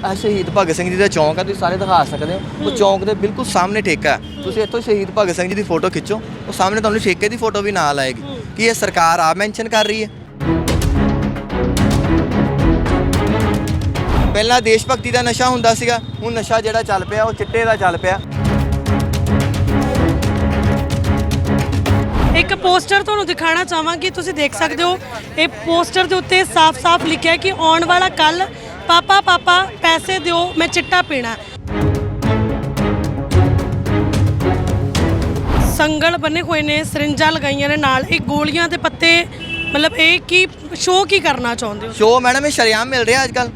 ਆ ਸ਼ਹੀਦ ਭਗਤ ਸਿੰਘ ਜੀ ਦਾ ਚੌਂਕ ਆ ਤੁਸੀਂ ਸਾਰੇ ਦਿਖਾ ਸਕਦੇ ਹੋ। ਉਹ ਚੌਂਕ ਦੇ ਬਿਲਕੁਲ ਸਾਹਮਣੇ ਠੇਕਾ ਹੈ। ਤੁਸੀਂ ਇੱਥੋਂ ਸ਼ਹੀਦ ਭਗਤ ਸਿੰਘ ਜੀ ਦੀ ਫੋਟੋ ਖਿੱਚੋ। ਉਹ ਸਾਹਮਣੇ ਤੁਹਾਨੂੰ ਠੇਕੇ ਦੀ ਫੋਟੋ ਵੀ ਨਾਲ ਆਏਗੀ। ਕੀ ਇਹ ਸਰਕਾਰ ਆ ਮੈਂਸ਼ਨ ਕਰ ਰਹੀ ਹੈ? ਪਹਿਲਾਂ ਦੇਸ਼ ਭਗਤੀ ਦਾ ਨਸ਼ਾ ਹੁੰਦਾ ਸੀਗਾ। ਹੁਣ ਨਸ਼ਾ ਜਿਹੜਾ ਚੱਲ ਪਿਆ ਉਹ ਚਿੱਟੇ ਦਾ ਚੱਲ ਪਿਆ। ਇੱਕ ਪੋਸਟਰ ਤੁਹਾਨੂੰ ਦਿਖਾਣਾ ਚਾਹਾਂਗੀ। ਤੁਸੀਂ ਦੇਖ ਸਕਦੇ ਹੋ ਇਹ ਪੋਸਟਰ ਦੇ ਉੱਤੇ ਸਾਫ਼-ਸਾਫ਼ ਲਿਖਿਆ ਹੈ ਕਿ ਆਉਣ ਵਾਲਾ ਕੱਲ ਪਾਪਾ ਪਾਪਾ ਪੈਸੇ ਦਿਓ ਮੈਂ ਚਿੱਟਾ ਪੀਣਾ। ਸੰਗਲ ਬੰਨੇ ਹੋਏ ਨੇ ਸਰਿੰਜਾਂ ਲਗਾਈਆਂ ਨੇ ਨਾਲ। ਇਹ ਗੋਲੀਆਂ ਦੇ ਪੱਤੇ ਮਤਲਬ ਇਹ ਕੀ ਸ਼ੋਅ ਕੀ ਕਰਨਾ ਚਾਹੁੰਦੇ ਹੋ? ਸ਼ੋ ਮੈਡਮ ਇਹ ਸ਼ਰਿਆਮ ਮਿਲ ਰਿਹਾ ਅੱਜ ਕੱਲ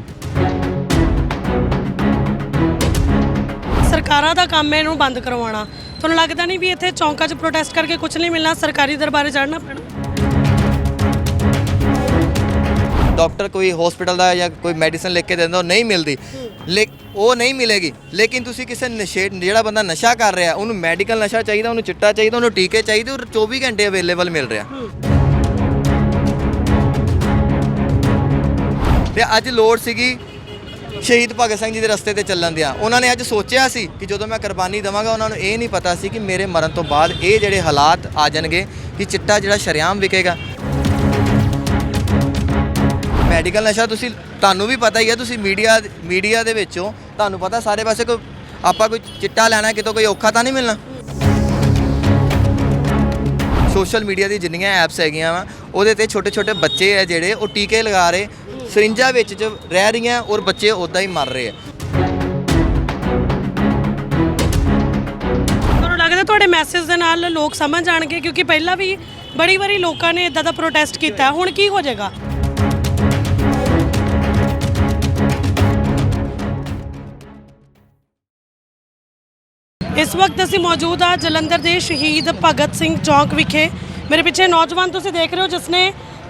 ਸਰਕਾਰਾਂ ਦਾ ਕੰਮ ਹੈ ਇਹਨੂੰ ਬੰਦ ਕਰਵਾਉਣਾ। ਤੁਹਾਨੂੰ ਲੱਗਦਾ ਨਹੀਂ ਵੀ ਇੱਥੇ ਚੌਂਕਾਂ 'ਚ ਪ੍ਰੋਟੈਸਟ ਕਰਕੇ ਕੁਝ ਨਹੀਂ ਮਿਲਣਾ? ਸਰਕਾਰੀ ਦਰਬਾਰੇ ਚੜ੍ਹਨਾ ਪੈਣਾ? ਡਾਕਟਰ ਕੋਈ ਹਸਪੀਟਲ ਦਾ ਜਾਂ ਕੋਈ ਮੈਡੀਸਨ ਲਿਖ ਕੇ ਦਿੰਦਾ, ਉਹ ਨਹੀਂ ਮਿਲਦੀ। ਲੇ, ਉਹ ਨਹੀਂ ਮਿਲੇਗੀ। ਲੇਕਿਨ ਤੁਸੀਂ ਕਿਸੇ ਨਸ਼ੇ, ਜਿਹੜਾ ਬੰਦਾ ਨਸ਼ਾ ਕਰ ਰਿਹਾ, ਉਹਨੂੰ ਮੈਡੀਕਲ ਨਸ਼ਾ ਚਾਹੀਦਾ, ਉਹਨੂੰ ਚਿੱਟਾ ਚਾਹੀਦਾ, ਉਹਨੂੰ ਟੀਕੇ ਚਾਹੀਦੇ, ਉਹ 24 ਘੰਟੇ ਅਵੇਲੇਬਲ ਮਿਲ ਰਿਹਾ। ਤੇ ਅੱਜ ਲੋੜ ਸੀਗੀ ਸ਼ਹੀਦ ਭਗਤ ਸਿੰਘ ਜੀ ਦੇ ਰਸਤੇ ਤੇ ਚੱਲਣ ਦਿਆਂ। ਉਹਨਾਂ ਨੇ ਅੱਜ ਸੋਚਿਆ ਸੀ ਕਿ ਜਦੋਂ ਮੈਂ ਕੁਰਬਾਨੀ ਦੇਵਾਂਗਾ, ਉਹਨਾਂ ਨੂੰ ਇਹ ਨਹੀਂ ਪਤਾ ਸੀ ਕਿ ਮੇਰੇ ਮਰਨ ਤੋਂ ਬਾਅਦ ਇਹ ਜਿਹੜੇ ਹਾਲਾਤ ਆ ਜਾਣਗੇ ਕਿ ਚਿੱਟਾ ਜਿਹੜਾ ਸ਼ਰੇਆਮ ਵਿਕੇਗਾ। ਮੈਡੀਕਲ ਨਸ਼ਾ ਤੁਸੀਂ, ਤੁਹਾਨੂੰ ਵੀ ਪਤਾ ਹੀ ਹੈ ਤੁਸੀਂ ਮੀਡੀਆ ਮੀਡੀਆ ਦੇ ਵਿੱਚੋਂ ਤੁਹਾਨੂੰ ਪਤਾ ਸਾਰੇ ਪਾਸੇ ਕੋਈ, ਆਪਾਂ ਕੋਈ ਚਿੱਟਾ ਲੈਣਾ, ਕਿਤੋਂ ਕੋਈ ਔਖਾ ਤਾਂ ਨਹੀਂ ਮਿਲਣਾ? ਸੋਸ਼ਲ ਮੀਡੀਆ ਦੀ ਜਿੰਨੀਆਂ ਐਪਸ ਹੈਗੀਆਂ ਵਾ, ਉਹਦੇ ਤੇ ਛੋਟੇ ਛੋਟੇ ਬੱਚੇ ਆ ਜਿਹੜੇ, ਉਹ ਟੀਕੇ ਲਗਾ ਰਹੇ ਸਰਿੰਜਾਂ ਵਿੱਚ ਚ ਰਹਿ ਰਹੀਆਂ, ਔਰ ਬੱਚੇ ਉਦਾਂ ਹੀ ਮਰ ਰਹੇ ਆ। ਤੁਹਾਨੂੰ ਲੱਗਦਾ ਤੁਹਾਡੇ ਮੈਸੇਜ ਦੇ ਨਾਲ ਲੋਕ ਸਮਝ ਜਾਣਗੇ? ਕਿਉਂਕਿ ਪਹਿਲਾਂ ਵੀ ਬੜੀ ਵਾਰੀ ਲੋਕਾਂ ਨੇ ਇਦਾਂ ਦਾ ਪ੍ਰੋਟੈਸਟ ਕੀਤਾ, ਹੁਣ ਕੀ ਹੋ ਜਾਏਗਾ? ਇਸ ਵਕਤ ਅਸੀਂ ਮੌਜੂਦ ਆ ਜਲੰਧਰ ਦੇ ਸ਼ਹੀਦ ਭਗਤ ਸਿੰਘ ਚੌਕ ਵਿਖੇ। ਮੇਰੇ ਪਿੱਛੇ ਨੌਜਵਾਨ ਤੁਸੀਂ ਦੇਖ ਰਹੇ ਹੋ ਜਿਸ ਨੇ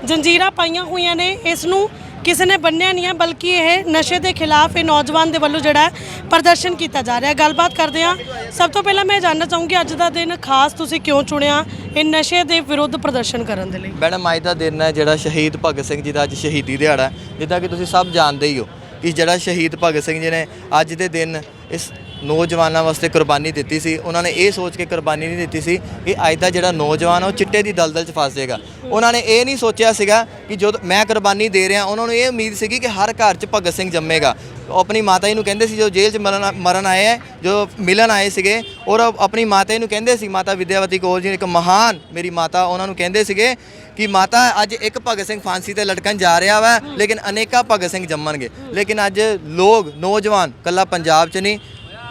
ਜੰਜੀਰਾਂ ਪਾਈਆਂ ਹੋਈਆਂ ਨੇ। ਇਸ ਨੂੰ ਕਿਸੇ ਨੇ ਬੰਨਿਆ ਨਹੀਂ ਹੈ, ਬਲਕਿ ਇਹ ਨਸ਼ੇ ਦੇ ਖਿਲਾਫ ਇਹ ਨੌਜਵਾਨ ਦੇ ਵੱਲੋਂ ਜਿਹੜਾ ਪ੍ਰਦਰਸ਼ਨ ਕੀਤਾ ਜਾ ਰਿਹਾ ਗੱਲਬਾਤ ਕਰਦੇ ਹਾਂ। ਸਭ ਤੋਂ ਪਹਿਲਾਂ ਮੈਂ ਜਾਣਨਾ ਚਾਹੂੰਗੀ, ਅੱਜ ਦਾ ਦਿਨ ਖਾਸ ਤੁਸੀਂ ਕਿਉਂ ਚੁਣਿਆ ਇਹ ਨਸ਼ੇ ਦੇ ਵਿਰੁੱਧ ਪ੍ਰਦਰਸ਼ਨ ਕਰਨ ਦੇ ਲਈ? ਮੈਡਮ, ਅੱਜ ਦਾ ਦਿਨ ਹੈ ਜਿਹੜਾ ਸ਼ਹੀਦ ਭਗਤ ਸਿੰਘ ਜੀ ਦਾ ਅੱਜ ਸ਼ਹੀਦੀ ਦਿਹਾੜਾ ਜਿੱਦਾਂ ਕਿ ਤੁਸੀਂ ਸਭ ਜਾਣਦੇ ਹੀ ਹੋ ਕਿ ਜਿਹੜਾ ਸ਼ਹੀਦ ਭਗਤ ਸਿੰਘ ਜੀ ਨੇ ਅੱਜ ਦੇ ਦਿਨ ਇਸ ਨੌਜਵਾਨਾਂ ਵਾਸਤੇ ਕੁਰਬਾਨੀ ਦਿੱਤੀ ਸੀ। ਉਹਨਾਂ ਨੇ ਇਹ ਸੋਚ ਕੇ ਕੁਰਬਾਨੀ ਨਹੀਂ ਦਿੱਤੀ ਸੀ ਕਿ ਅੱਜ ਦਾ ਜਿਹੜਾ ਨੌਜਵਾਨ ਉਹ ਚਿੱਟੇ ਦੀ ਦਲਦਲ 'ਚ ਫਸ ਜਾਏਗਾ। ਉਹਨਾਂ ਨੇ ਇਹ ਨਹੀਂ ਸੋਚਿਆ ਸੀਗਾ ਕਿ ਜਦੋਂ ਮੈਂ ਕੁਰਬਾਨੀ ਦੇ ਰਿਹਾ, ਉਹਨਾਂ ਨੂੰ ਇਹ ਉਮੀਦ ਸੀਗੀ ਕਿ ਹਰ ਘਰ 'ਚ ਭਗਤ ਸਿੰਘ ਜੰਮੇਗਾ। ਆਪਣੀ ਮਾਤਾ ਜੀ ਨੂੰ ਕਹਿੰਦੇ ਸੀ ਜੋ ਜੇਲ੍ਹ 'ਚ ਮਰਨ ਮਰਨ ਆਏ ਹੈ ਜੋ ਮਿਲਣ ਆਏ ਸੀਗੇ, ਔਰ ਆਪਣੀ ਮਾਤਾ ਜੀ ਨੂੰ ਕਹਿੰਦੇ ਸੀ, ਮਾਤਾ ਵਿਦਿਆਵਤੀ ਕੌਰ ਜੀ ਇੱਕ ਮਹਾਨ ਮੇਰੀ ਮਾਤਾ, ਉਹਨਾਂ ਨੂੰ ਕਹਿੰਦੇ ਸੀਗੇ ਕਿ ਮਾਤਾ, ਅੱਜ ਇੱਕ ਭਗਤ ਸਿੰਘ ਫਾਂਸੀ ਤੇ ਲਟਕਣ ਜਾ ਰਿਹਾ ਵਾ, ਲੇਕਿਨ ਅਨੇਕਾਂ ਭਗਤ ਸਿੰਘ ਜੰਮਣਗੇ। ਲੇਕਿਨ ਅੱਜ ਲੋਕ, ਨੌਜਵਾਨ ਕੱਲਾ ਪੰਜਾਬ 'ਚ ਨਹੀਂ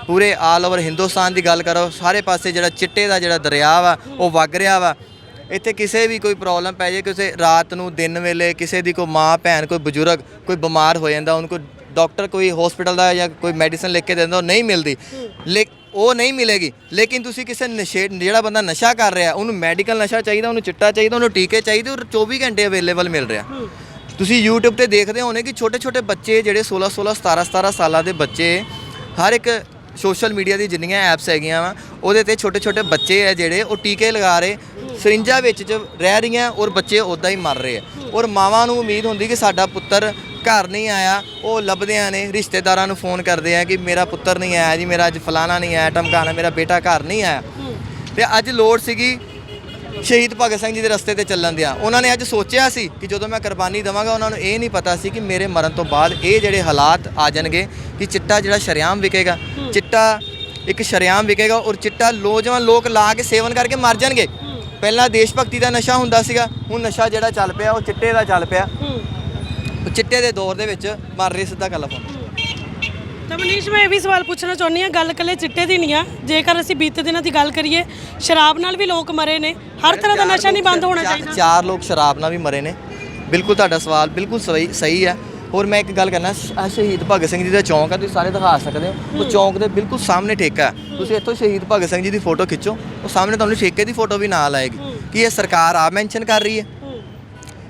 ਪੂਰੇ ਆਲ ਓਵਰ ਹਿੰਦੁਸਤਾਨ ਦੀ ਗੱਲ ਕਰੋ, ਸਾਰੇ ਪਾਸੇ ਜਿਹੜਾ ਚਿੱਟੇ ਦਾ ਜਿਹੜਾ ਦਰਿਆ ਵਾ, ਉਹ ਵਗ ਰਿਹਾ ਵਾ। ਇੱਥੇ ਕਿਸੇ ਵੀ ਕੋਈ ਪ੍ਰੋਬਲਮ ਪੈ ਜੇ, ਕਿਸੇ ਰਾਤ ਨੂੰ, ਦਿਨ ਵੇਲੇ, ਕਿਸੇ ਦੀ ਕੋਈ ਮਾਂ, ਭੈਣ, ਕੋਈ ਬਜ਼ੁਰਗ, ਕੋਈ ਬਿਮਾਰ ਹੋ ਜਾਂਦਾ, ਉਹਨੂੰ ਕੋਈ ਡਾਕਟਰ ਕੋਈ ਹਸਪੀਟਲ ਦਾ ਜਾਂ ਕੋਈ ਮੈਡੀਸਨ ਲਿਖ ਕੇ ਦਿੰਦਾ, ਉਹ ਨਹੀਂ ਮਿਲਦੀ। ਲੇ, ਉਹ ਨਹੀਂ ਮਿਲੇਗੀ। ਲੇਕਿਨ ਤੁਸੀਂ ਕਿਸੇ ਨਸ਼ੇ, ਜਿਹੜਾ ਬੰਦਾ ਨਸ਼ਾ ਕਰ ਰਿਹਾ, ਉਹਨੂੰ ਮੈਡੀਕਲ ਨਸ਼ਾ ਚਾਹੀਦਾ, ਉਹਨੂੰ ਚਿੱਟਾ ਚਾਹੀਦਾ, ਉਹਨੂੰ ਟੀਕੇ ਚਾਹੀਦੇ, ਉਹ 24 ਘੰਟੇ ਅਵੇਲੇਬਲ ਮਿਲ ਰਿਹਾ। ਤੁਸੀਂ YouTube ਤੇ ਦੇਖਦੇ ਹੋਣੇ ਕਿ ਛੋਟੇ ਛੋਟੇ ਬੱਚੇ ਜਿਹੜੇ 16 16 17 17 ਸਾਲਾਂ ਦੇ ਬੱਚੇ, ਹਰ ਇੱਕ ਸੋਸ਼ਲ ਮੀਡੀਆ ਦੀ ਜਿੰਨੀਆਂ ਐਪਸ ਹੈਗੀਆਂ ਵਾ, ਉਹਦੇ ਤੇ ਛੋਟੇ ਛੋਟੇ ਬੱਚੇ ਆ ਜਿਹੜੇ, ਉਹ ਟੀਕੇ ਲਗਾ ਰਹੇ ਸਰਿੰਜਾਂ ਵਿੱਚ ਚ ਰਹਿ ਰਹੀਆਂ ਔਰ ਬੱਚੇ ਉਦਾਂ ਹੀ ਮਰ ਰਹੇ ਆ। ਔਰ ਮਾਵਾਂ ਨੂੰ ਉਮੀਦ ਹੁੰਦੀ ਕਿ ਸਾਡਾ ਪੁੱਤਰ ਘਰ ਨਹੀਂ ਆਇਆ, ਉਹ ਲੱਭਦਿਆਂ ਨੇ, ਰਿਸ਼ਤੇਦਾਰਾਂ ਨੂੰ ਫੋਨ ਕਰਦੇ ਆ ਕਿ ਮੇਰਾ ਪੁੱਤਰ ਨਹੀਂ ਆਇਆ ਜੀ, ਮੇਰਾ ਅੱਜ ਫਲਾਣਾ ਨਹੀਂ ਆਇਆ, ਟਮਕਾਣਾ, ਮੇਰਾ ਬੇਟਾ ਘਰ ਨਹੀਂ ਆਇਆ। ਤੇ ਅੱਜ ਲੋੜ ਸੀਗੀ ਸ਼ਹੀਦ ਭਗਤ ਸਿੰਘ ਜੀ ਦੇ ਰਸਤੇ ਤੇ ਚੱਲਣ ਦਿਆਂ। ਉਹਨਾਂ ਨੇ ਅੱਜ ਸੋਚਿਆ ਸੀ ਕਿ ਜਦੋਂ ਮੈਂ ਕੁਰਬਾਨੀ ਦੇਵਾਂਗਾ ਉਹਨਾਂ ਨੂੰ ਇਹ ਨਹੀਂ ਪਤਾ ਸੀ ਕਿ ਮੇਰੇ ਮਰਨ ਤੋਂ ਬਾਅਦ ਇਹ ਜਿਹੜੇ ਹਾਲਾਤ ਆ ਜਾਣਗੇ ਕਿ ਚਿੱਟਾ ਜਿਹੜਾ ਸ਼ਰੇਆਮ ਵਿਕੇਗਾ। ਚਿੱਟਾ ਇੱਕ ਸ਼ਰੇਆਮ ਵਿਕੇਗਾ ਔਰ ਚਿੱਟਾ ਨੌਜਵਾਨ ਲੋਕ ਲਾ ਕੇ ਸੇਵਨ ਕਰਕੇ ਮਰ ਜਾਣਗੇ। ਪਹਿਲਾਂ ਦੇਸ਼ ਭਗਤੀ ਦਾ ਨਸ਼ਾ ਹੁੰਦਾ ਸੀਗਾ ਹੁਣ ਨਸ਼ਾ ਜਿਹੜਾ ਚੱਲ ਪਿਆ ਉਹ ਚਿੱਟੇ ਦਾ ਚੱਲ ਪਿਆ। ਉਹ ਚਿੱਟੇ ਦੇ ਦੌਰ ਦੇ ਵਿੱਚ ਮਰ ਰਹੇ ਸਿੱਧਾ ਗੱਲ ਆਪਾਂ ਤਾਂ ਮਨੀਸ਼ ਮੈਂ ਇਹ ਵੀ ਸਵਾਲ ਪੁੱਛਣਾ ਚਾਹੁੰਦੀ ਹਾਂ ਗੱਲ ਕੱਲੇ ਚਿੱਟੇ ਦੀ ਨਹੀਂ ਆ। ਜੇਕਰ ਅਸੀਂ ਬੀਤੇ ਦਿਨਾਂ ਦੀ ਗੱਲ ਕਰੀਏ ਸ਼ਰਾਬ ਨਾਲ ਵੀ ਲੋਕ ਮਰੇ ਨੇ। ਹਰ ਤਰ੍ਹਾਂ ਦਾ ਨਸ਼ਾ ਨਹੀਂ ਬੰਦ ਹੋਣਾ ਚਾਹੀਦਾ। ਚਾਰ ਲੋਕ ਸ਼ਰਾਬ ਨਾਲ ਵੀ ਮਰੇ ਨੇ। ਬਿਲਕੁਲ ਤੁਹਾਡਾ ਸਵਾਲ ਬਿਲਕੁਲ ਸਹੀ ਸਹੀ ਹੈ। ਹੋਰ ਮੈਂ ਇੱਕ ਗੱਲ ਕਰਨਾ ਆਹ ਸ਼ਹੀਦ ਭਗਤ ਸਿੰਘ ਜੀ ਦਾ ਚੌਂਕ ਆ ਤੁਸੀਂ ਸਾਰੇ ਦਿਖਾ ਸਕਦੇ ਹੋ। ਉਹ ਚੌਂਕ ਦੇ ਬਿਲਕੁਲ ਸਾਹਮਣੇ ਠੇਕਾ ਹੈ। ਤੁਸੀਂ ਇੱਥੋਂ ਸ਼ਹੀਦ ਭਗਤ ਸਿੰਘ ਜੀ ਦੀ ਫੋਟੋ ਖਿੱਚੋ ਉਹ ਸਾਹਮਣੇ ਤੁਹਾਨੂੰ ਠੇਕੇ ਦੀ ਫੋਟੋ ਵੀ ਨਾਲ ਆਏਗੀ। ਕੀ ਇਹ ਸਰਕਾਰ ਆ ਮੈਂਸ਼ਨ ਕਰ ਰਹੀ ਹੈ?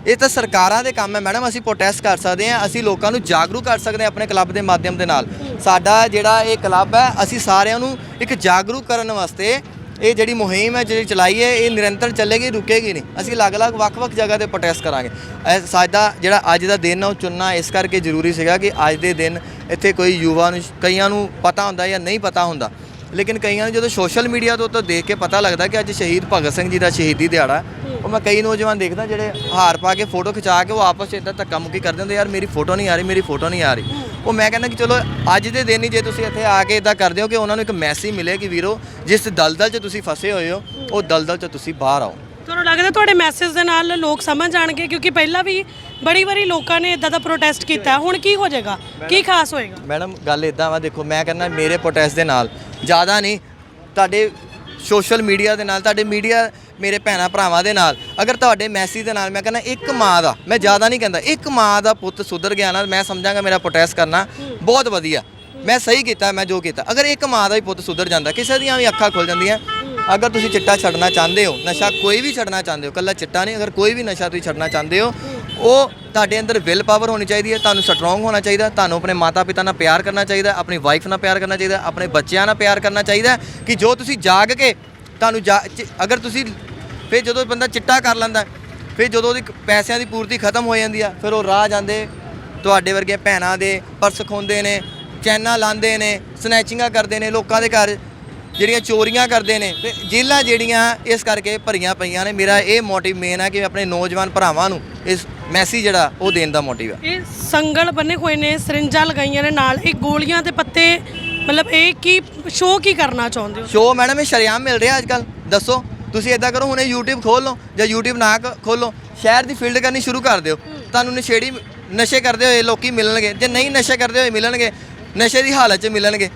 ਇਹ ਤਾਂ ਸਰਕਾਰਾਂ ਦੇ ਕੰਮ ਹੈ ਮੈਡਮ ਅਸੀਂ ਪ੍ਰੋਟੈਸਟ ਕਰ ਸਕਦੇ ਹਾਂ ਅਸੀਂ ਲੋਕਾਂ ਨੂੰ ਜਾਗਰੂਕ ਕਰ ਸਕਦੇ ਹਾਂ ਆਪਣੇ ਕਲੱਬ ਦੇ ਮਾਧਿਅਮ ਦੇ ਨਾਲ। ਸਾਡਾ ਜਿਹੜਾ ਇਹ ਕਲੱਬ ਹੈ, ਅਸੀਂ ਸਾਰਿਆਂ ਨੂੰ ਇੱਕ ਜਾਗਰੂਕ ਕਰਨ ਵਾਸਤੇ ਇਹ ਜਿਹੜੀ ਮੁਹਿੰਮ ਹੈ, ਜਿਹੜੀ ਚਲਾਈ ਹੈ, ਇਹ ਨਿਰੰਤਰ ਚੱਲੇਗੀ, ਰੁਕੇਗੀ ਨਹੀਂ। ਅਸੀਂ ਅਲੱਗ-ਅਲੱਗ ਵੱਖ-ਵੱਖ ਜਗ੍ਹਾ ਤੇ ਪ੍ਰੋਟੈਸਟ ਕਰਾਂਗੇ। ਇਹ ਸਾਡਾ ਜਿਹੜਾ ਅੱਜ ਦਾ ਦਿਨ ਹੈ ਉਹ ਚੁਣਨਾ ਇਸ ਕਰਕੇ ਜ਼ਰੂਰੀ ਸੀਗਾ ਕਿ ਅੱਜ ਦੇ ਦਿਨ ਇੱਥੇ ਕੋਈ ਯੁਵਾ ਨੂੰ, ਕਈਆਂ ਨੂੰ ਪਤਾ ਹੁੰਦਾ ਜਾਂ ਨਹੀਂ ਪਤਾ ਹੁੰਦਾ। ਲੇਕਿਨ ਕਈਆਂ ਨੂੰ ਜਦੋਂ ਸੋਸ਼ਲ ਮੀਡੀਆ ਤੋਂ ਤਾਂ ਦੇਖ ਕੇ ਪਤਾ ਲੱਗਦਾ ਕਿ ਅੱਜ ਸ਼ਹੀਦ ਭਗਤ ਸਿੰਘ ਜੀ ਦਾ ਸ਼ਹੀਦੀ ਦਿਹਾੜਾ ਉਹ ਮੈਂ ਕਈ ਨੌਜਵਾਨ ਦੇਖਦਾ ਜਿਹੜੇ ਹਾਰ ਪਾ ਕੇ ਫੋਟੋ ਖਿਚਾ ਕੇ ਉਹ ਆਪਸ 'ਚ ਇਦਾਂ ਧੱਕਾ ਮੁੱਕੀ ਕਰਦੇ ਹੁੰਦੇ ਯਾਰ ਮੇਰੀ ਫੋਟੋ ਨਹੀਂ ਆ ਰਹੀ ਮੇਰੀ ਫੋਟੋ ਨਹੀਂ ਆ ਰਹੀ। ਉਹ ਮੈਂ ਕਹਿੰਦਾ ਕਿ ਚਲੋ ਅੱਜ ਦੇ ਦਿਨ ਹੀ ਜੇ ਤੁਸੀਂ ਇੱਥੇ ਆ ਕੇ ਇਦਾਂ ਕਰਦੇ ਹੋ ਕਿ ਉਹਨਾਂ ਨੂੰ ਇੱਕ ਮੈਸੇਜ ਮਿਲੇ ਕਿ ਵੀਰੋ ਜਿਸ ਦਲਦਲ 'ਚ ਤੁਸੀਂ ਫਸੇ ਹੋਏ ਹੋ ਉਹ ਦਲਦਲ 'ਚ ਤੁਸੀਂ ਬਾਹਰ ਆਓ। ਤੁਹਾਨੂੰ ਲੱਗਦਾ ਤੁਹਾਡੇ ਮੈਸੇਜ ਦੇ ਨਾਲ ਲੋਕ ਸਮਝ ਜਾਣਗੇ? ਕਿਉਂਕਿ ਪਹਿਲਾਂ ਵੀ ਬੜੀ ਵਾਰੀ ਲੋਕਾਂ ਨੇ ਇਦਾਂ ਦਾ ਪ੍ਰੋਟੈਸਟ ਕੀਤਾ। ਹੁਣ ਕੀ ਹੋ ਜਾਏਗਾ? ਕੀ ਖਾਸ ਹੋਏਗਾ? ਮੈਡਮ ਗੱਲ ਇਦਾਂ ਵਾ ਦੇਖੋ ਮੈਂ ਕਹਿੰਦਾ ਮੇਰੇ ਪ੍ਰੋਟੈਸਟ ਦੇ ਨਾਲ ਜ਼ਿਆਦਾ ਨਹੀਂ ਤੁਹਾਡੇ ਸੋਸ਼ਲ ਮੀਡੀਆ ਦੇ ਨਾਲ ਤੁਹਾਡੇ ਮੀਡੀਆ ਮੇਰੇ ਭੈਣਾ ਭਰਾਵਾਂ ਦੇ ਨਾਲ। ਅਗਰ ਤੁਹਾਡੇ ਮੈਸੇਜ ਦੇ ਨਾਲ ਮੈਂ ਕਹਿੰਦਾ ਇੱਕ ਮਾਂ ਦਾ, ਮੈਂ ਜ਼ਿਆਦਾ ਨਹੀਂ ਕਹਿੰਦਾ, ਇੱਕ ਮਾਂ ਦਾ ਪੁੱਤ ਸੁਧਰ ਗਿਆ ਨਾ, ਮੈਂ ਸਮਝਾਂਗਾ ਮੇਰਾ ਪ੍ਰੋਟੈਸਟ ਕਰਨਾ। ਬਹੁਤ ਵਧੀਆ। ਮੈਂ ਸਹੀ ਕੀਤਾ, ਮੈਂ ਜੋ ਕੀਤਾ। ਅਗਰ ਇੱਕ ਮਾਂ ਦਾ ਹੀ ਪੁੱਤ ਸੁਧਰ ਜਾਂਦਾ, ਕਿਸੇ ਦੀਆਂ ਵੀ ਅੱਖਾਂ ਖੁੱਲ ਜਾਂਦੀਆਂ, ਅਗਰ ਤੁਸੀਂ ਚਿੱਟਾ ਛੱਡਣਾ ਚਾਹੁੰਦੇ ਹੋ, ਨਸ਼ਾ ਕੋਈ ਵੀ ਛੱਡਣਾ ਚਾਹੁੰਦੇ ਹੋ ਕੱਲਾ ਚਿੱਟਾ ਨਹੀਂ, ਅਗਰ ਕੋਈ ਵੀ ਨਸ਼ਾ ਤੁਸੀਂ ਛੱਡਣਾ ਚਾਹੁੰਦੇ ਹੋ, ਉਹ ਤੁਹਾਡੇ ਅੰਦਰ ਵਿਲ ਪਾਵਰ ਹੋਣੀ ਚਾਹੀਦੀ ਹੈ, ਤੁਹਾਨੂੰ ਸਟਰੋਂਗ ਹੋਣਾ ਚਾਹੀਦਾ, ਤੁਹਾਨੂੰ ਆਪਣੇ ਮਾਤਾ ਪਿਤਾ ਨਾਲ ਪਿਆਰ ਕਰਨਾ ਚਾਹੀਦਾ, ਆਪਣੀ ਵਾਈਫ ਨਾਲ ਪਿਆਰ ਕਰਨਾ ਚਾਹੀਦਾ, ਆਪਣੇ ਬੱਚਿਆਂ ਨਾਲ ਪਿਆਰ ਕਰਨਾ ਚਾਹੀਦਾ, ਕਿ ਜੋ ਤੁਸੀਂ ਜਾਗ ਕੇ, ਤੁਹਾਨੂੰ ਜਾ- ਚ- ਅਗਰ ਤੁਸੀਂ ਫਿਰ ਜਦੋਂ ਬੰਦਾ ਚਿੱਟਾ ਕਰ ਲੈਂਦਾ ਫਿਰ ਜਦੋਂ ਉਹਦੀ ਪੈਸਿਆਂ ਦੀ ਪੂਰਤੀ ਖਤਮ ਹੋ ਜਾਂਦੀ ਆ ਫਿਰ ਉਹ ਰਾਹ ਜਾਂਦੇ ਤੁਹਾਡੇ ਵਰਗੇ ਭੈਣਾਂ ਦੇ ਪਰਸ ਖੋਂਦੇ ਨੇ ਚੈਨਾ ਲਾਉਂਦੇ ਨੇ ਸਨੈਚਿੰਗਾਂ ਕਰਦੇ ਨੇ ਲੋਕਾਂ ਦੇ ਘਰ ਜਿਹੜੀਆਂ ਚੋਰੀਆਂ ਕਰਦੇ ਨੇ ਤੇ ਜੇਲ੍ਹਾਂ ਜਿਹੜੀਆਂ ਇਸ ਕਰਕੇ ਭਰੀਆਂ ਪਈਆਂ ਨੇ। ਮੇਰਾ ਇਹ ਮੋਟਿਵ ਮੇਨ ਹੈ ਕਿ ਆਪਣੇ ਨੌਜਵਾਨ ਭਰਾਵਾਂ ਨੂੰ ਇਸ ਮੈਸੇਜ ਜਿਹੜਾ ਉਹ ਦੇਣ ਦਾ ਮੋਟਿਵ ਹੈ ਇਹ ਸੰਗਲ ਬੰਨੇ ਹੋਏ ਨੇ ਸਰਿੰਜਾਂ ਲਗਾਈਆਂ ਨੇ ਨਾਲ ਇਹ ਗੋਲੀਆਂ ਤੇ ਪੱਤੇ ਮਤਲਬ ਇਹ ਕੀ ਸ਼ੋਅ ਕੀ ਕਰਨਾ ਚਾਹੁੰਦੇ ਹੋ? ਸ਼ੋ ਮੈਡਮ ਇਹ ਸ਼ਰੇਆਮ ਮਿਲ ਰਿਹਾ ਅੱਜ ਕੱਲ ਦੱਸੋ। ਤੁਸੀਂ ਇਦਾਂ ਕਰੋ ਹੁਣੇ YouTube ਖੋਲ ਲਓ ਜਾਂ YouTube ਨਾ ਖੋਲੋ ਸ਼ਹਿਰ ਦੀ ਫੀਲਡ ਕਰਨੀ ਸ਼ੁਰੂ ਕਰ ਦਿਓ। ਤੁਹਾਨੂੰ ਨਸ਼ੇੜੀ ਨਸ਼ੇ ਕਰਦੇ ਹੋਏ ਲੋਕੀ ਮਿਲਣਗੇ। ਜੇ ਨਹੀਂ ਨਸ਼ੇ ਕਰਦੇ ਹੋਏ ਮਿਲਣਗੇ ਨਸ਼ੇ ਦੀ ਹਾਲਤ 'ਚ ਮਿਲਣਗੇ।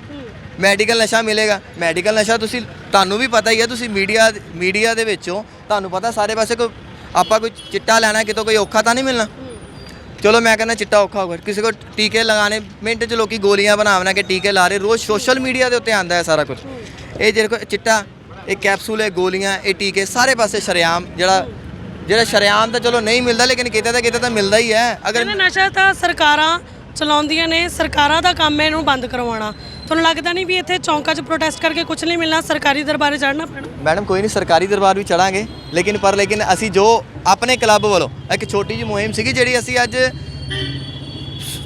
ਮੈਡੀਕਲ ਨਸ਼ਾ ਮਿਲੇਗਾ। ਮੈਡੀਕਲ ਨਸ਼ਾ ਤੁਸੀਂ ਤੁਹਾਨੂੰ ਵੀ ਪਤਾ ਹੀ ਹੈ ਤੁਸੀਂ ਮੀਡੀਆ ਮੀਡੀਆ ਦੇ ਵਿੱਚੋਂ ਤੁਹਾਨੂੰ ਪਤਾ ਸਾਰੇ ਪਾਸੇ ਕੋਈ ਆਪਾਂ ਕੋਈ ਚਿੱਟਾ ਲੈਣਾ ਕਿਤੋਂ ਕੋਈ ਔਖਾ ਤਾਂ ਨਹੀਂ ਮਿਲਣਾ? ਚਲੋ ਮੈਂ ਕਹਿੰਦਾ ਚਿੱਟਾ ਔਖਾ ਹੋਗਾ ਕਿਸੇ ਕੋ ਟੀਕੇ ਲਗਾਣੇ ਮਿੰਟ 'ਚ ਲੋਕੀ ਗੋਲੀਆਂ ਬਣਾ ਬਣਾ ਕੇ ਟੀਕੇ ਲਾ ਰਹੇ। ਰੋਜ਼ ਸੋਸ਼ਲ ਮੀਡੀਆ ਦੇ ਉੱਤੇ ਆਂਦਾ ਹੈ ਸਾਰਾ ਕੁਝ ਇਹ ਜਿਹੜੇ ਕੋ ਚਿੱਟਾ ਇਹ ਕੈਪਸੂਲ ਹੈ ਗੋਲੀਆਂ ਇਹ ਟੀਕੇ ਸਾਰੇ ਪਾਸੇ ਸ਼ਰੇਆਮ ਜਿਹੜਾ ਜਿਹੜਾ ਸ਼ਰੇਆਮ ਤਾਂ ਚਲੋ ਨਹੀਂ ਮਿਲਦਾ ਲੇਕਿਨ ਕਿਤੇ ਤਾਂ ਕਿਤੇ ਤਾਂ ਮਿਲਦਾ ਹੀ ਹੈ। ਅਗਰ ਕਹਿੰਦੇ ਨਸ਼ਾ ਤਾਂ ਸਰਕਾਰਾਂ ਚਲਾਉਂਦੀਆਂ ਨੇ ਸਰਕਾਰਾਂ ਦਾ ਕੰਮ ਹੈ ਇਹਨੂੰ ਬੰਦ ਕਰਵਾਉਣਾ। ਤੁਹਾਨੂੰ ਲੱਗਦਾ ਨਹੀਂ ਵੀ ਇੱਥੇ ਚੌਂਕਾਂ 'ਚ ਪ੍ਰੋਟੈਸਟ ਕਰਕੇ ਕੁਝ ਨਹੀਂ ਮਿਲਣਾ ਸਰਕਾਰੀ ਦਰਬਾਰੇ ਚੜ੍ਹਨਾ ਪੈਣਾ? ਮੈਡਮ ਕੋਈ ਨਹੀਂ ਸਰਕਾਰੀ ਦਰਬਾਰ ਵੀ ਚੜਾਂਗੇ ਲੇਕਿਨ ਪਰ ਲੇਕਿਨ ਅਸੀਂ ਜੋ ਆਪਣੇ ਕਲੱਬ ਵੱਲੋਂ ਇੱਕ ਛੋਟੀ ਜਿਹੀ ਮੁਹਿੰਮ ਸੀਗੀ ਜਿਹੜੀ ਅਸੀਂ ਅੱਜ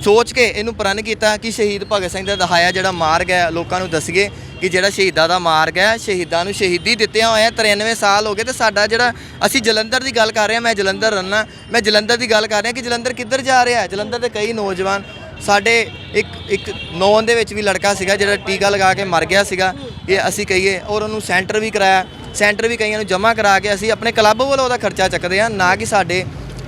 ਸੋਚ ਕੇ ਇਹਨੂੰ ਪ੍ਰਣ ਕੀਤਾ ਕਿ ਸ਼ਹੀਦ ਭਗਤ ਸਿੰਘ ਦਾ ਦਹਾਇਆ ਜਿਹੜਾ ਮਾਰਗ ਹੈ, ਲੋਕਾਂ ਨੂੰ ਦੱਸੀਏ ਕਿ ਜਿਹੜਾ ਸ਼ਹੀਦਾਂ ਦਾ ਮਾਰਗ ਹੈ, ਸ਼ਹੀਦਾਂ ਨੂੰ ਸ਼ਹੀਦੀ ਦਿੱਤਿਆਂ ਹੋਇਆ 93 ਸਾਲ ਹੋ ਗਏ ਤੇ ਸਾਡਾ ਜਿਹੜਾ ਅਸੀਂ ਜਲੰਧਰ ਦੀ ਗੱਲ ਕਰ ਰਹੇ ਹਾਂ, ਮੈਂ ਜਲੰਧਰ ਰਹਿਣਾ ਮੈਂ ਜਲੰਧਰ ਦੀ ਗੱਲ ਕਰ ਰਿਹਾ ਕਿ ਜਲੰਧਰ ਕਿੱਧਰ ਜਾ ਰਿਹਾ ਹੈ? ਜਲੰਧਰ ਦੇ ਕਈ ਨੌਜਵਾਨ, ਸਾਡੇ ਇੱਕ ਇੱਕ ਨੌਨ ਦੇ ਵਿੱਚ ਵੀ ਲੜਕਾ ਸੀਗਾ ਜਿਹੜਾ ਟੀਕਾ ਲਗਾ ਕੇ ਮਰ ਗਿਆ ਸੀਗਾ, ਇਹ ਅਸੀਂ ਕਹੀਏ ਔਰ ਉਹਨੂੰ ਸੈਂਟਰ ਵੀ ਕਰਾਇਆ, ਸੈਂਟਰ ਵੀ ਕਈਆਂ ਨੂੰ ਜਮ੍ਹਾਂ ਕਰਾ ਕੇ ਅਸੀਂ ਆਪਣੇ ਕਲੱਬ ਵੱਲੋਂ ਉਹਦਾ ਖਰਚਾ ਚੱਕਦੇ ਹਾਂ, ਨਾ ਕਿ ਸਾਡੇ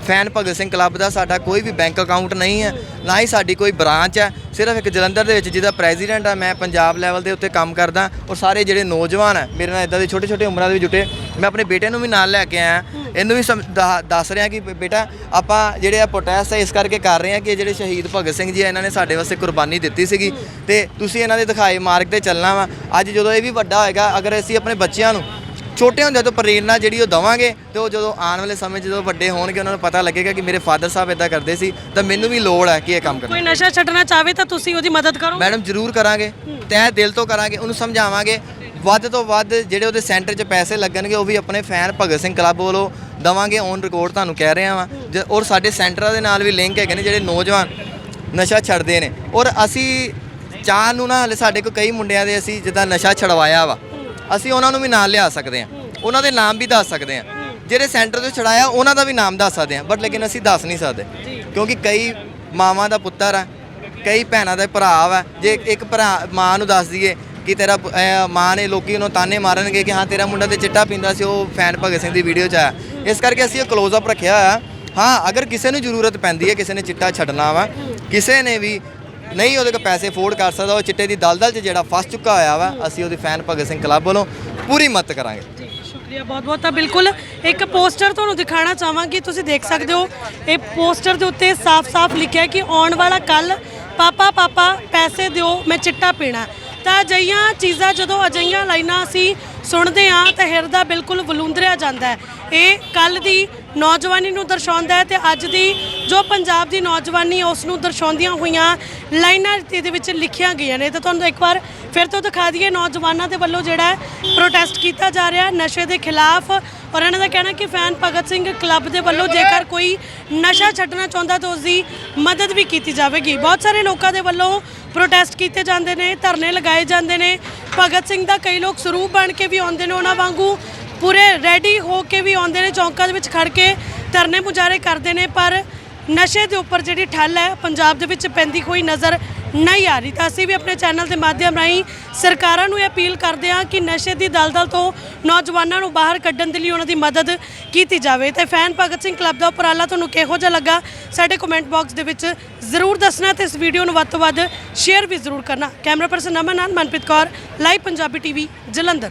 ਫੈਨ ਭਗਤ ਸਿੰਘ ਕਲੱਬ ਦਾ ਸਾਡਾ ਕੋਈ ਵੀ ਬੈਂਕ ਅਕਾਊਂਟ ਨਹੀਂ ਹੈ, ਨਾ ਹੀ ਸਾਡੀ ਕੋਈ ਬ੍ਰਾਂਚ ਹੈ। ਸਿਰਫ ਇੱਕ ਜਲੰਧਰ ਦੇ ਵਿੱਚ ਜਿਹਦਾ ਪ੍ਰੈਜ਼ੀਡੈਂਟ ਆ, ਮੈਂ ਪੰਜਾਬ ਲੈਵਲ ਦੇ ਉੱਤੇ ਕੰਮ ਕਰਦਾ ਔਰ ਸਾਰੇ ਜਿਹੜੇ ਨੌਜਵਾਨ ਹੈ ਮੇਰੇ ਨਾਲ ਇਦਾਂ ਦੇ ਛੋਟੇ ਛੋਟੇ ਉਮਰਾਂ ਦੇ ਵੀ ਜੁਟੇ, ਮੈਂ ਆਪਣੇ ਬੇਟੇ ਨੂੰ ਵੀ ਨਾਲ ਲੈ ਕੇ ਆਇਆ। ਇਹਨੂੰ ਵੀ ਸਮ- ਦਾ- ਦੱਸ ਰਿਹਾ ਕਿ ਬੇਟਾ, ਆਪਾਂ ਜਿਹੜੇ ਆ ਪ੍ਰੋਟੈਸਟ ਹੈ ਇਸ ਕਰਕੇ ਕਰ ਰਹੇ ਹਾਂ ਕਿ ਜਿਹੜੇ ਸ਼ਹੀਦ ਭਗਤ ਸਿੰਘ ਜੀ ਆ, ਇਹਨਾਂ ਨੇ ਸਾਡੇ ਵਾਸਤੇ ਕੁਰਬਾਨੀ ਦਿੱਤੀ ਸੀਗੀ। ਤੇ ਤੁਸੀਂ ਇਹਨਾਂ ਦੇ ਦਿਖਾਏ ਮਾਰਗ ਤੇ ਚੱਲਣਾ ਵਾ। ਅੱਜ ਜਦੋਂ ਇਹ ਵੀ ਵੱਡਾ ਹੋਏਗਾ, ਅਗਰ ਅਸੀਂ ਆਪਣੇ ਬੱਚਿਆਂ ਨੂੰ ਛੋਟੇ ਹੁੰਦੇ ਤੋਂ ਪ੍ਰੇਰਨਾ ਜਿਹੜੀ ਉਹ ਦਵਾਂਗੇ ਤੇ ਉਹ ਜਦੋਂ ਆਉਣ ਵਾਲੇ ਸਮੇਂ 'ਚ ਜਦੋਂ ਵੱਡੇ ਹੋਣਗੇ ਉਹਨਾਂ ਨੂੰ ਪਤਾ ਲੱਗੇਗਾ ਕਿ ਮੇਰੇ ਫਾਦਰ ਸਾਹਿਬ ਇਦਾਂ ਕਰਦੇ ਸੀ ਤਾਂ ਮੈਨੂੰ ਵੀ ਲੋੜ ਹੈ ਕਿ ਇਹ ਕੰਮ ਕਰਨਾ। ਕੋਈ ਨਸ਼ਾ ਛੱਡਣਾ ਚਾਹਵੇ ਤਾਂ ਤੁਸੀਂ ਉਹਦੀ ਮਦਦ ਕਰੋ। ਮੈਡਮ ਜ਼ਰੂਰ ਕਰਾਂਗੇ। ਤਹਿ ਦਿਲ ਤੋਂ ਕਰਾਂਗੇ ਉਹਨੂੰ ਸਮਝਾਵਾਂਗੇ। ਵੱਧ ਤੋਂ ਵੱਧ ਜਿਹੜੇ ਉਹਦੇ ਸੈਂਟਰ 'ਚ ਪੈਸੇ ਲੱਗਣਗੇ ਉਹ ਵੀ ਆਪਣੇ ਫੈਨ ਭਗਤ ਸਿੰਘ ਕਲੱਬ ਵੱਲੋਂ ਦਵਾਂਗੇ ਔਨ ਰਿਕਾਰਡ ਤੁਹਾਨੂੰ ਕਹਿ ਰਿਹਾ ਵਾਂ। ਔਰ ਸਾਡੇ ਸੈਂਟਰਾਂ ਦੇ ਨਾਲ ਵੀ ਲਿੰਕ ਹੈਗੇ ਨੇ ਜਿਹੜੇ ਨੌਜਵਾਨ ਨਸ਼ਾ ਛੱਡਦੇ ਨੇ। ਔਰ ਅਸੀਂ ਚਾਹ ਨੂੰ ਨਾ ਹਲੇ ਸਾਡੇ ਕੋਲ ਕਈ ਮੁੰਡਿਆਂ ਦੇ ਅਸੀਂ ਜਿੱਦਾਂ ਨਸ਼ਾ ਛਡਵਾਇਆ ਵਾ। ਅਸੀਂ ਉਹਨਾਂ ਨੂੰ ਵੀ ਨਾਲ ਲਿਆ ਸਕਦੇ ਹਾਂ। ਉਹਨਾਂ ਦੇ ਨਾਮ ਵੀ ਦੱਸ ਸਕਦੇ ਹਾਂ। ਜਿਹੜੇ ਸੈਂਟਰ ਤੋਂ ਛੜਾਇਆ ਉਹਨਾਂ ਦਾ ਵੀ ਨਾਮ ਦੱਸ ਸਕਦੇ ਹਾਂ। ਬਟ ਲੇਕਿਨ ਅਸੀਂ ਦੱਸ ਨਹੀਂ ਸਕਦੇ। ਕਿਉਂਕਿ ਕਈ ਮਾਵਾਂ ਦਾ ਪੁੱਤਰ ਆ, ਕਈ ਭੈਣਾਂ ਦਾ ਭਰਾ ਵਾ। ਜੇ ਇੱਕ ਭਰਾ, ਮਾਂ ਨੂੰ ਦੱਸ ਦਈਏ ਕਿ ਤੇਰਾ ਪ- ਮਾਂ ਨੇ ਲੋਕੀ ਉਹਨੂੰ ਤਾਨੇ ਮਾਰਨਗੇ ਕਿ ਹਾਂ, ਤੇਰਾ ਮੁੰਡਾ ਤੇ ਚਿੱਟਾ ਪੀਂਦਾ ਸੀ, ਉਹ ਫੈਨ ਭਗਤ ਸਿੰਘ ਦੀ ਵੀਡੀਓ 'ਚ ਆਇਆ। ਇਸ ਕਰਕੇ ਅਸੀਂ ਇਹ ਕਲੋਜ਼ ਅਪ ਰੱਖਿਆ ਹੋਇਆ। ਹਾਂ, ਅਗਰ ਕਿਸੇ ਨੂੰ ਜ਼ਰੂਰਤ ਪੈਂਦੀ ਹੈ, ਕਿਸੇ ਨੇ ਚਿੱਟਾ ਛੱਡਣਾ ਵਾ, ਕਿਸੇ ਨੇ ਵੀ ਨਹੀਂ ਉਹਦੇ ਕੋਲ ਪੈਸੇ ਅਫੋਰਡ ਕਰ ਸਕਦਾ ਉਹ ਚਿੱਟੇ ਦੀ ਦਲਦਲ 'ਚ ਜਿਹੜਾ ਫਸ ਚੁੱਕਾ ਹੋਇਆ ਵਾ ਅਸੀਂ ਉਹਦੀ ਫੈਨ ਭਗਤ ਸਿੰਘ ਕਲੱਬ ਵੱਲੋਂ ਪੂਰੀ ਮਦਦ ਕਰਾਂਗੇ। ਸ਼ੁਕਰੀਆ ਬਹੁਤ ਬਹੁਤ। ਤਾਂ ਬਿਲਕੁਲ ਇੱਕ ਪੋਸਟਰ ਤੁਹਾਨੂੰ ਦਿਖਾਣਾ ਚਾਹਾਂਗੀ ਤੁਸੀਂ ਦੇਖ ਸਕਦੇ ਹੋ। ਇਹ ਪੋਸਟਰ ਦੇ ਉੱਤੇ ਸਾਫ਼-ਸਾਫ਼ ਲਿਖਿਆ ਕਿ ਆਉਣ ਵਾਲਾ ਕੱਲ ਪਾਪਾ ਪਾਪਾ ਪੈਸੇ ਦਿਓ ਮੈਂ ਚਿੱਟਾ ਪੀਣਾ। ਤਾਂ ਅਜਿਹੀਆਂ ਚੀਜ਼ਾਂ ਜਦੋਂ ਅਜਿਹੀਆਂ ਲਾਈਨਾਂ ਅਸੀਂ ਸੁਣਦੇ ਹਾਂ ਤਾਂ ਹਿਰਦਾ ਬਿਲਕੁਲ ਵਲੂੰਦਰਿਆ ਜਾਂਦਾ ਹੈ। ਇਹ ਕੱਲ ਦੀ ਨੌਜਵਾਨੀ ਨੂੰ ਦਰਸਾਉਂਦਾ ਹੈ ਤੇ ਅੱਜ ਦੀ ਜੋ ਪੰਜਾਬ ਦੀ ਨੌਜਵਾਨੀ ਉਸ ਨੂੰ ਦਰਸਾਉਂਦੀਆਂ ਹੋਈਆਂ ਲਾਈਨਾਂ ਇਹਦੇ ਵਿੱਚ ਲਿਖੀਆਂ ਗਈਆਂ ਨੇ। ਤੇ ਤੁਹਾਨੂੰ ਇੱਕ ਵਾਰ ਫਿਰ ਤੋਂ ਦਿਖਾ ਦਈਏ, ਨੌਜਵਾਨਾਂ ਦੇ ਵੱਲੋਂ ਜਿਹੜਾ ਪ੍ਰੋਟੈਸਟ ਕੀਤਾ ਜਾ ਰਿਹਾ ਨਸ਼ੇ ਦੇ ਖਿਲਾਫ। ਔਰ ਇਹਨਾਂ ਦਾ ਕਹਿਣਾ ਕਿ ਫੈਨ ਭਗਤ ਸਿੰਘ ਕਲੱਬ ਦੇ ਵੱਲੋਂ ਜੇਕਰ ਕੋਈ ਨਸ਼ਾ ਛੱਡਣਾ ਚਾਹੁੰਦਾ ਤਾਂ ਉਸ ਦੀ ਮਦਦ ਵੀ ਕੀਤੀ ਜਾਵੇਗੀ। ਬਹੁਤ ਸਾਰੇ ਲੋਕਾਂ ਦੇ ਵੱਲੋਂ ਪ੍ਰੋਟੈਸਟ ਕੀਤੇ ਜਾਂਦੇ ਨੇ, ਧਰਨੇ ਲਗਾਏ ਜਾਂਦੇ ਨੇ। ਭਗਤ ਸਿੰਘ ਦਾ ਕਈ ਲੋਕ ਸਰੂਪ ਬਣ ਕੇ ਵੀ ਆਉਂਦੇ ਨੇ ਉਹਨਾਂ ਵਾਂਗੂ। ਪੂਰੇ ਰੈਡੀ ਹੋ ਕੇ ਵੀ ਆਉਂਦੇ ਨੇ, ਚੌਂਕਾਂ ਦੇ ਵਿੱਚ ਖੜ ਕੇ ਧਰਨੇ ਮੁਜ਼ਾਰੇ ਕਰਦੇ ਨੇ, ਪਰ ਨਸ਼ੇ ਦੇ ਉੱਪਰ ਜਿਹੜੀ ਠੱਲ ਹੈ, ਪੰਜਾਬ ਦੇ ਵਿੱਚ ਪੈਂਦੀ ਹੋਈ ਨਜ਼ਰ ਨਹੀਂ ਆ ਰਹੀ। ਤਾਂ ਅਸੀਂ ਵੀ ਆਪਣੇ ਚੈਨਲ ਦੇ ਮਾਧਿਅਮ ਰਾਹੀਂ ਸਰਕਾਰਾਂ ਨੂੰ ਇਹ ਅਪੀਲ ਕਰਦੇ ਹਾਂ ਕਿ ਨਸ਼ੇ ਦੀ ਦਲਦਲ ਤੋਂ ਨੌਜਵਾਨਾਂ ਨੂੰ ਬਾਹਰ ਕੱਢਣ ਦੇ ਲਈ ਉਹਨਾਂ ਦੀ ਮਦਦ ਕੀਤੀ ਜਾਵੇ। ਤੇ ਫੈਨ ਭਗਤ ਸਿੰਘ ਕਲੱਬ ਦਾ ਉਪਰਾਲਾ ਤੁਹਾਨੂੰ ਕਿਹੋ ਜਿਹਾ ਲੱਗਾ, ਸਾਡੇ ਕਮੈਂਟ ਬਾਕਸ ਦੇ ਵਿੱਚ ਜ਼ਰੂਰ ਦੱਸਣਾ ਤੇ ਇਸ ਵੀਡੀਓ ਨੂੰ ਵੱਧ ਤੋਂ ਵੱਧ ਸ਼ੇਅਰ ਵੀ ਜ਼ਰੂਰ ਕਰਨਾ। ਕੈਮਰਾ ਪਰਸਨ ਅਮਨ ਨਾਲ Manpreet Kaur live Punjabi TV Jalandhar.